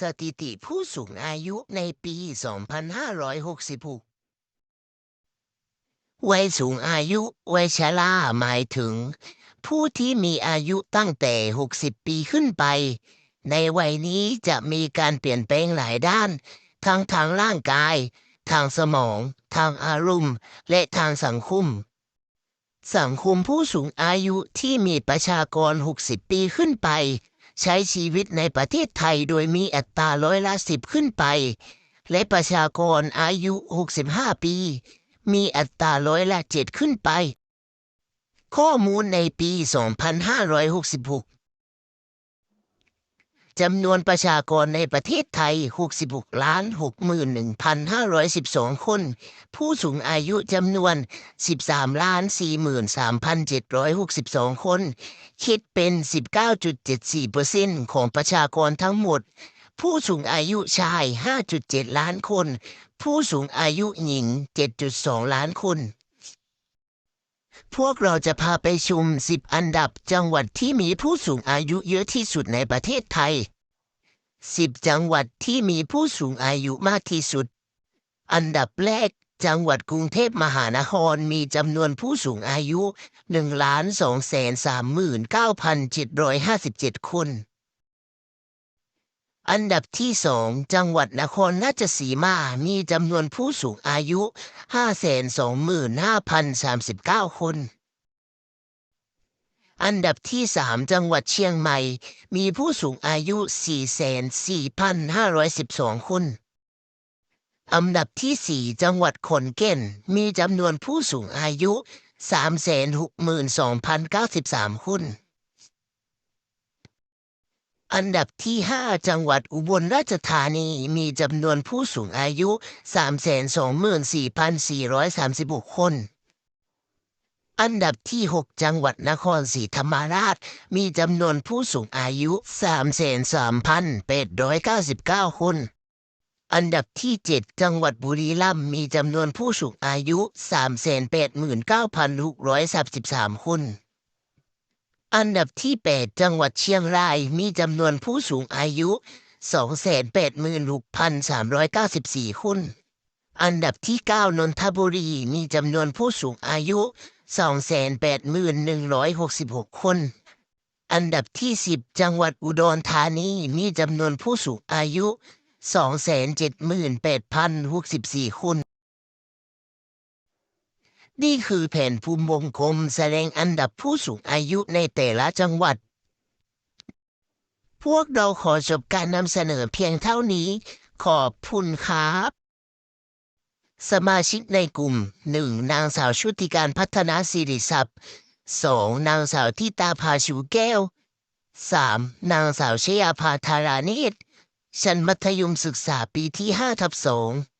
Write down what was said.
สถิติผู้สูงอายุในปี 2566 วัยสูงอายุ วัยชราหมายถึง ผู้ที่มีอายุตั้งแต่ 60 ปีขึ้นไป ในวัยนี้จะมีการเปลี่ยนแปลงหลายด้าน ทั้งทางร่างกาย ทางสมอง ทางอารมณ์ และทางสังคม สังคมผู้สูงอายุที่มีประชากร 60 ปีขึ้นไป ใช้ชีวิตในประเทศไทยโดยมีอัตราร้อยละสิบขึ้นไป และประชากรอายุ 65 ปี มีอัตราร้อยละเจ็ดขึ้นไป ข้อมูลในปี 2566 จำนวนประชากรในประเทศไทย 66ล้าน61,512 คน ผู้สูงอายุจำนวน 13ล้าน43,762 คน คิดเป็น 19.74%ของประชากรทั้งหมด ผู้สูงอายุชาย 5.7 ล้านคน ผู้สูงอายุหญิง 7.2 ล้านคน พวกเราจะพาไปชุม10 อันดับจังหวัดที่มีผู้สูงอายุเยอะที่สุดในประเทศไทย 10 จังหวัดที่มีผู้สูงอายุมากที่สุด อันดับแรก จังหวัดกรุงเทพมหานครมีจำนวนผู้สูงอายุ1ล้าน2แสน39,757 คน อันดับที่สองจังหวัดนครราชสีมา มีจำนวนผู้สูงอายุ 525,039 คน อันดับที่สามจังหวัดเชียงใหม่ มีผู้สูงอายุ 44,512 คน อันดับที่สี่จังหวัดขอนแก่น มีจำนวนผู้สูงอายุ 362,093 คน อันดับที่ห้าจังหวัดอุบลราชธานีมีจำนวนผู้สูงอายุ 324,436 คน อันดับที่หกจังหวัดนครศรีธรรมราช มีจำนวนผู้สูงอายุ 33,899 คน อันดับที่เจ็ดจังหวัดบุรีรัมย์มีจำนวนผู้สูงอายุ 389,633 คน อันดับที่แปดจังหวัดเชียงรายมีจำนวนผู้สูงอายุ 286,394 คน อันดับที่เก้านนทบุรีมีจำนวนผู้สูงอายุ 281,166 คน อันดับที่สิบจังหวัดอุดรธานีมีจำนวนผู้สูงอายุ 278,064 คน นี่คือแผนภูมิวงกลมแสดงอันดับผู้สูงอายุในแต่ละจังหวัด พวกเราขอจบการนำเสนอเพียงเท่านี้ ขอบคุณครับ สมาชิกในกลุ่ม 1. นางสาวชุติการพัฒนาสิริทรัพย์ 2. นางสาวทิตาภาชูแก้ว 3. นางสาวชยาภาธารานิตชั้นมัธยมศึกษาปีที่5ทับ2